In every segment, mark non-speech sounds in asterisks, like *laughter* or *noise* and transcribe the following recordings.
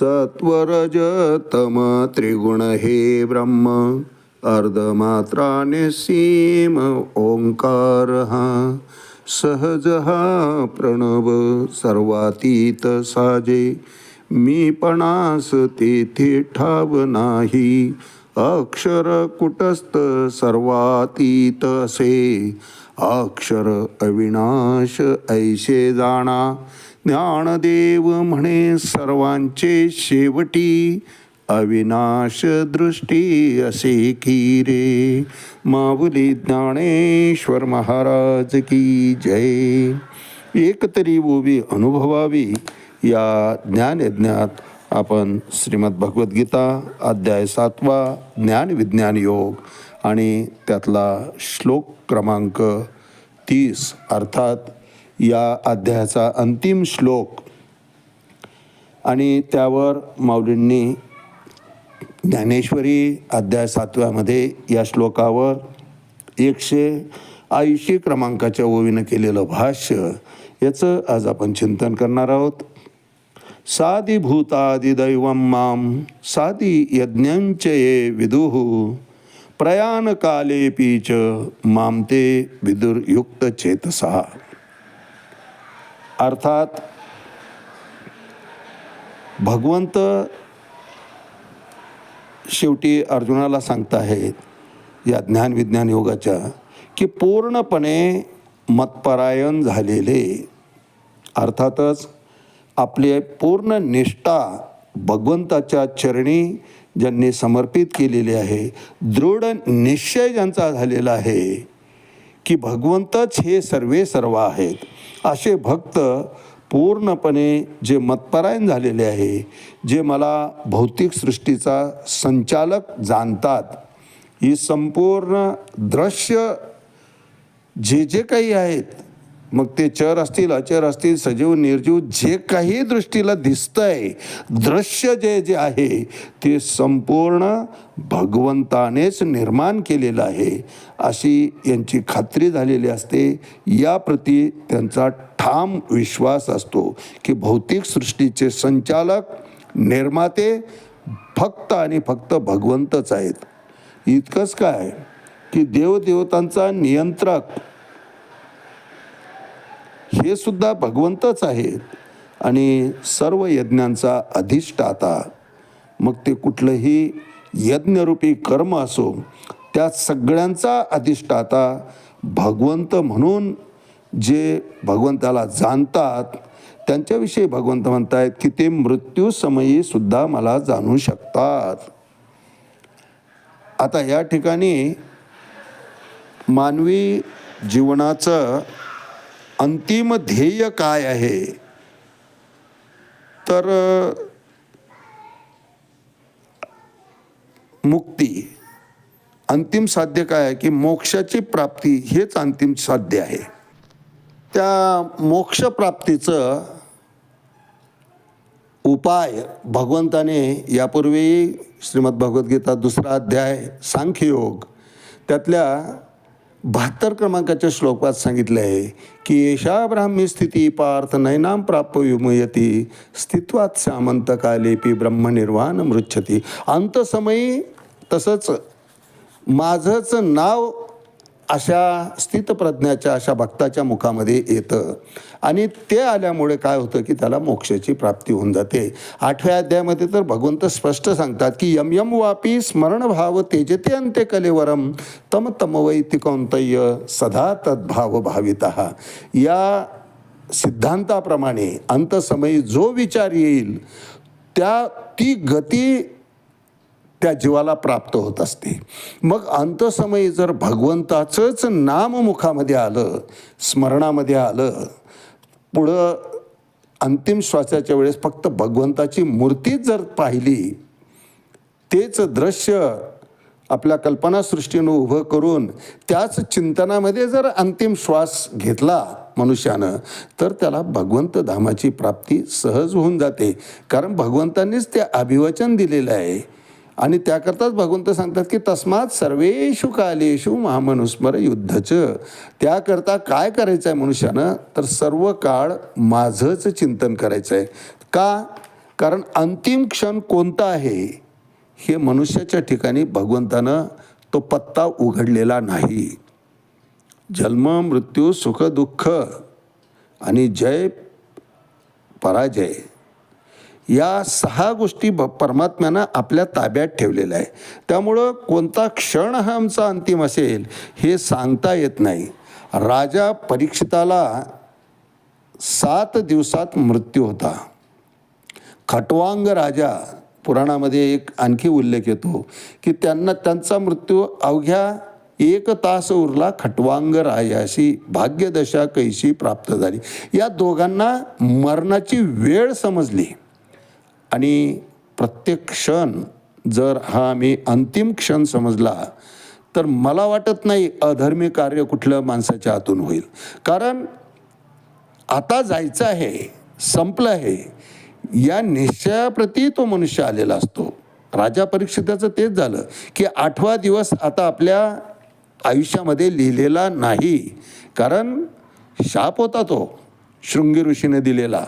सत्वरजतम त्रिगुण हे ब्रह्म अर्धमात्राने सीम ओंकार हा. सहज हा प्रणव सर्वातीत साजे मी पणास तेथे ठाव नाही. अक्षर कुटस्थ सर्वातीत असे. अक्षर अविनाश ऐसे जाणा. ज्ञानदेव म्हणे सर्वांचे शेवटी. अविनाश दृष्टी असे की रे. माऊली ज्ञानेश्वर महाराज की जय. एकतरी ओवी अनुभवावी या ज्ञानयज्ञात आपण श्रीमद भगवद्गीता अध्याय सातवा ज्ञान विज्ञान योग आणि त्यातला श्लोक क्रमांक तीस अर्थात या अध्यायाचा अंतिम श्लोक. आणि त्यावर माऊलींनी ज्ञानेश्वरी अध्याय सातव्यामध्ये या श्लोकावर एकशे ऐंशी क्रमांकाच्या ओवीनं केलेलं भाष्य याचं आज आपण चिंतन करणार आहोत. साधी भूतादिदैवं मां साधी यज्ञंच ये विदुः। प्रयाणकालेपी च मां ते विदुर्युक्त चेतसा अर्थात भगवंत शेवटी अर्जुनाला सांगताहेत या ज्ञान विज्ञान योगाच्या की पूर्णपणे मतपरायण झालेले. अर्थातच आपली पूर्ण निष्ठा भगवंताच्या चरणी ज्यांनी समर्पित केलेली आहे दृढ निश्चय ज्यांचा झालेला आहे की भगवंतच हे सर्वे सर्व आहेत. असे भक्त पूर्णपणे जे मतपरायण झालेले आहे जे मला भौतिक सृष्टीचा संचालक जाणतात ही संपूर्ण दृश्य जे जे काही आहेत मग ते चर असतील अचर असतील सजीव निर्जीव जे काही दृष्टीला दिसतंय दृश्य जे जे आहे ते संपूर्ण भगवंतानेच निर्माण केलेलं आहे. अशी यांची खात्री झालेली असते. याप्रती त्यांचा ठाम विश्वास असतो की भौतिक सृष्टीचे संचालक निर्माते फक्त आणि फक्त भगवंतच आहेत. इतकंच काय की देवदेवतांचा नियंत्रक हे सुद्धा भगवंतच आहेत. आणि सर्व यज्ञांचा अधिष्ठाता. मग ते कुठलंही यज्ञरूपी कर्म असो त्या सगळ्यांचा अधिष्ठाता भगवंत म्हणून जे भगवंताला जाणतात त्यांच्याविषयी भगवंत म्हणतायत की ते मृत्यूसमयी सुद्धा मला जाणू शकतात. आता या ठिकाणी मानवी जीवनाचं अंतिम ध्येय काय आहे? तर मुक्ती. अंतिम साध्य काय आहे की मोक्षाची प्राप्ती हेच अंतिम साध्य आहे. त्या मोक्षप्राप्तीचं उपाय भगवंताने यापूर्वी श्रीमद भगवद्गीता दुसरा अध्याय सांख्ययोग त्यातल्या बहात्तर क्रमांकाच्या श्लोकात सांगितले आहे की येशा ब्राह्मी स्थिती पार्थ नैनाम प्राप्त विमयती स्थित्वात सामंतकालेपी ब्रह्मनिर्वाण मृच्छती. अंतसमयी तसंच माझंच नाव अशा स्थितप्रज्ञाच्या अशा भक्ताच्या मुखामध्ये येतं. आणि ते आल्यामुळे काय होतं की त्याला मोक्षाची प्राप्ती होऊन जाते. आठव्या अध्यायामध्ये तर भगवंत स्पष्ट सांगतात की यम यम वापी स्मरणभाव तेजते अंत्य कलेवरम तम तम वैतिकौंतय्य सदा तद्भाव भावित. या सिद्धांताप्रमाणे अंतसमयी जो विचार येईल त्या ती गती त्या जीवाला प्राप्त होत असते. मग अंतसमयी जर भगवंताचंच नाम मुखामध्ये आलं स्मरणामध्ये आलं पुढं अंतिम श्वासाच्या वेळेस फक्त भगवंताची मूर्तीच जर पाहिली तेच दृश्य आपल्या कल्पनासृष्टीनं उभं करून त्याच चिंतनामध्ये जर अंतिम श्वास घेतला मनुष्यानं तर त्याला भगवंत धामाची प्राप्ती सहज होऊन जाते. कारण भगवंतांनीच ते अभिवचन दिलेलं आहे. आणि त्याकरताच भगवंत सांगतात की तस्मात सर्वेषु कालेषु महामनुस्मर युद्धच. त्याकरता काय करायचं आहे मनुष्यानं? तर सर्व काळ माझंच चिंतन करायचं आहे का? कारण अंतिम क्षण कोणता आहे? हे मनुष्याच्या ठिकाणी भगवंतानं तो पत्ता उघडलेला नाही. जन्म मृत्यू सुख दुःख आणि जय पराजय. या सहा गोष्टी ब परमात्म्यानं आपल्या ताब्यात ठेवलेल्या आहे त्यामुळं कोणता क्षण हा आमचा अंतिम असेल हे सांगता येत नाही. राजा परीक्षिताला सात दिवसात मृत्यू होता. खटवांग राजा पुराणामध्ये एक आणखी उल्लेख येतो की त्यांना त्यांचा मृत्यू अवघ्या एक तास उरला खटवांग राजाशी. भाग्यदशा कैशी प्राप्त झाली. या दोघांना मरणाची वेळ समजली. आणि प्रत्येक क्षण जर हा आम्ही अंतिम क्षण समजला तर मला वाटत नाही अधर्मी कार्य कुठलं माणसाच्या हातून होईल. कारण आता जायचं आहे संपलं आहे या निश्चयाप्रती तो मनुष्य आलेला असतो. राजा परीक्षिताचं तेच झालं की आठवा दिवस आता आपल्या आयुष्यामध्ये लिहिलेला नाही. कारण शाप होता तो शृंगी ऋषीने दिलेला.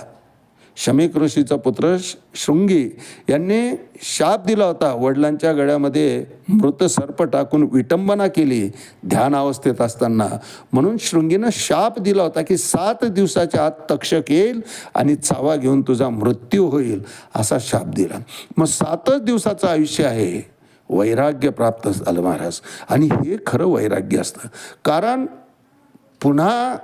शमीक ऋषीचा पुत्र श- शृंगी यांनी शाप दिला होता. वडिलांच्या गळ्यामध्ये मृत सर्प टाकून विटंबना केली ध्यान अवस्थेत असताना. म्हणून शृंगीनं शाप दिला होता की सात दिवसाच्या आत तक्षक येईल आणि चावा घेऊन तुझा मृत्यू होईल असा शाप दिला. मग सातच दिवसाचं आयुष्य आहे. वैराग्य प्राप्त झालं महाराज. आणि हे खरं वैराग्य असतं. कारण पुन्हा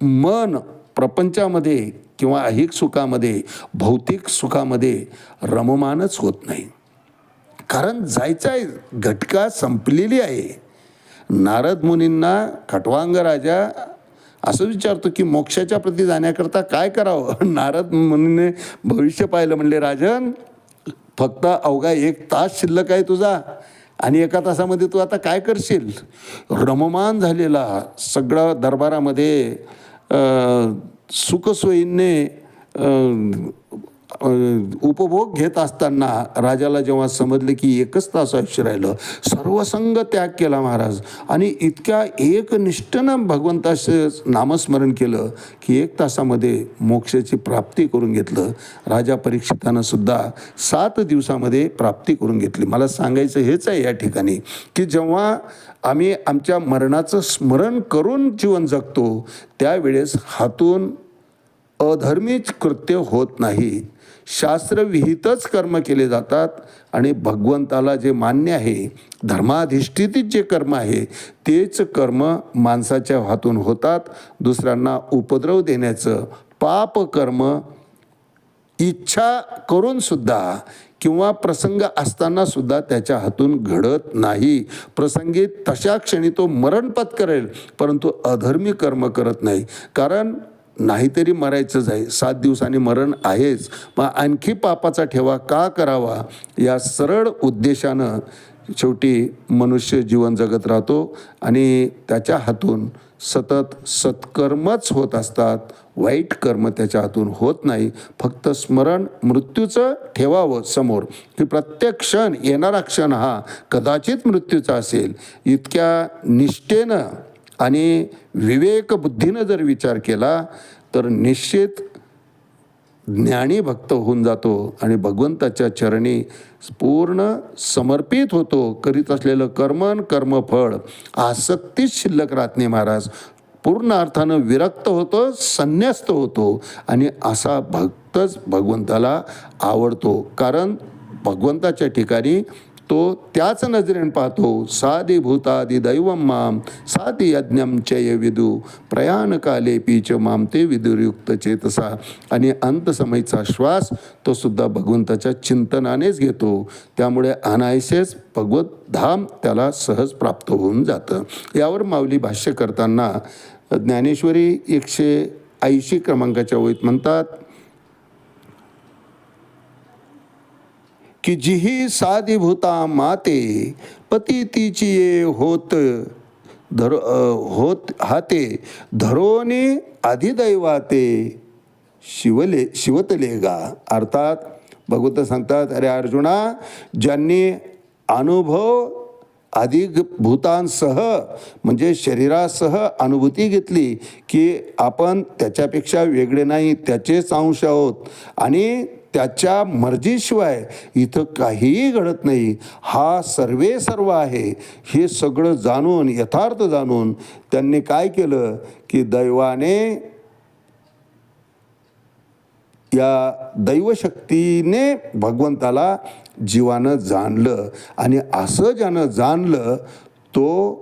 मन प्रपंचामध्ये किंवा ऐहिक सुखामध्ये भौतिक सुखामध्ये रममानच होत नाही. कारण जायचं आहे घटका संपलेली आहे. नारद मुनींना खटवांग राजा असं विचारतो की मोक्षाच्या प्रती जाण्याकरता काय करावं? *laughs* नारद मुनीने भविष्य पाहिलं म्हणले राजन फक्त अवघा एक तास शिल्लक आहे तुझा आणि एका तासामध्ये तू आता काय करशील? रममान झालेला सगळं दरबारामध्ये ਸੁਕਸੋਇਨ ਨੇ उपभोग घेत असताना राजाला जेव्हा समजले की एकच तास आयुष्य राहिलं सर्वसंग त्याग केला महाराज. आणि इतक्या एकनिष्ठनं भगवंताचं नामस्मरण केलं की एक तासामध्ये मोक्षाची प्राप्ती करून घेतलं. राजा परीक्षितानं सुद्धा सात दिवसामध्ये प्राप्ती करून घेतली. मला सांगायचं हेच आहे या ठिकाणी की जेव्हा आम्ही आमच्या मरणाचं स्मरण करून जीवन जगतो त्यावेळेस हातून अधर्मीच कृत्य होत नाही. शास्त्रविहितच कर्म केले जातात आणि भगवंताला जे मान्य आहे धर्माधिष्ठितीत जे कर्म आहे तेच कर्म माणसाच्या हातून होतात. दुसऱ्यांना उपद्रव देण्याचं पाप कर्म इच्छा करूनसुद्धा किंवा प्रसंग असताना सुद्धा त्याच्या हातून घडत नाही. प्रसंगी तशा क्षणी तो मरण पत्करेल परंतु अधर्मी कर्म करत नाही. कारण नाहीतरी मरायचंच आहे. सात दिवसांनी मरण आहेच. मग आणखी पापाचा ठेवा का करावा? या सरळ उद्देशानं शेवटी मनुष्य जीवन जगत राहतो आणि त्याच्या हातून सतत सत्कर्मच होत असतात. वाईट कर्म त्याच्या हातून होत नाही. फक्त स्मरण मृत्यूचं ठेवावं समोर. की प्रत्येक क्षण येणारा क्षण हा कदाचित मृत्यूचा असेल. इतक्या निष्ठेनं आणि विवेक बुद्धीनं जर विचार केला तर निश्चित ज्ञानी भक्त होऊन जातो आणि भगवंताच्या चरणी पूर्ण समर्पित होतो करीत असलेलं कर्मन कर्मफळ. आसक्तीच शिल्लक राहत नाही महाराज. पूर्ण अर्थानं विरक्त होतो संन्यास्त होतो आणि असा भक्तच भगवंताला आवडतो. कारण भगवंताच्या ठिकाणी तो त्याच नजरेने पाहतो साधी भूतादी दैवम माम साधी यज्ञम चय विदू प्रयाणकाले पीच माम ते विदुरयुक्त चेतसा. आणि अंतसमयीचा श्वास तो सुद्धा भगवंताच्या चिंतनानेच घेतो. त्यामुळे अनायसेच भगवत धाम त्याला सहज प्राप्त होऊन जातं. यावर माऊली भाष्य करताना ज्ञानेश्वरी एकशे ऐंशी क्रमांकाच्या ओळीत म्हणतात की जिही साधीभूता माते पती तिची ये होत धर होत हाते धरोने अधिदैवाते शिवले शिवतले गा अर्थात भगवंत सांगतात अरे अर्जुना ज्यांनी अनुभव अधिक भूतांसह म्हणजे शरीरासह अनुभूती घेतली की आपण त्याच्यापेक्षा वेगळे नाही त्याचेच अंश आहोत आणि त्याच्या मर्जीशिवाय इथं काहीही घडत नाही. हा सर्वे सर्व आहे. हे सगळं जाणून यथार्थ जाणून त्यांनी काय केलं? की दैवाने या दैवशक्तीने भगवंताला जीवानं जाणलं. आणि असं ज्यानं जाणलं तो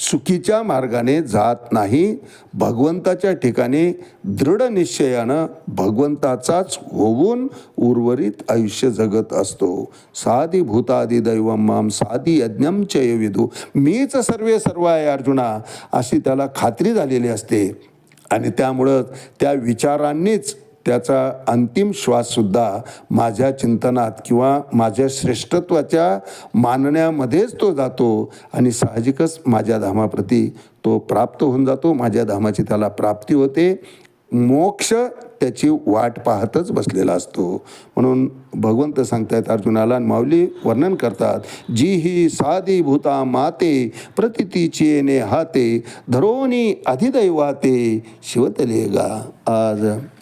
चुकीच्या मार्गाने जात नाही भगवंताच्या ठिकाणी दृढ निश्चयानं भगवंताचाच होऊन उर्वरित आयुष्य जगत असतो. साधी भूतादी दैवम माम साधी यज्ञम चय विदू. मीच सर्वे सर्व आहे अर्जुना अशी त्याला खात्री झालेली असते. आणि त्यामुळं त्या विचारांनीच त्याचा अंतिम श्वाससुद्धा माझ्या चिंतनात किंवा माझ्या श्रेष्ठत्वाच्या मानण्यामध्येच तो जातो आणि साहजिकच माझ्या धामाप्रती तो प्राप्त होऊन जातो. माझ्या धामाची त्याला प्राप्ती होते. मोक्ष त्याची वाट पाहतच बसलेला असतो. म्हणून भगवंत सांगतायत अर्जुनाला माऊली वर्णन करतात जी ही साधी भूता माते प्रतितीची येणे हाते धरोनी अधिदैवाते शिवतले गा आज.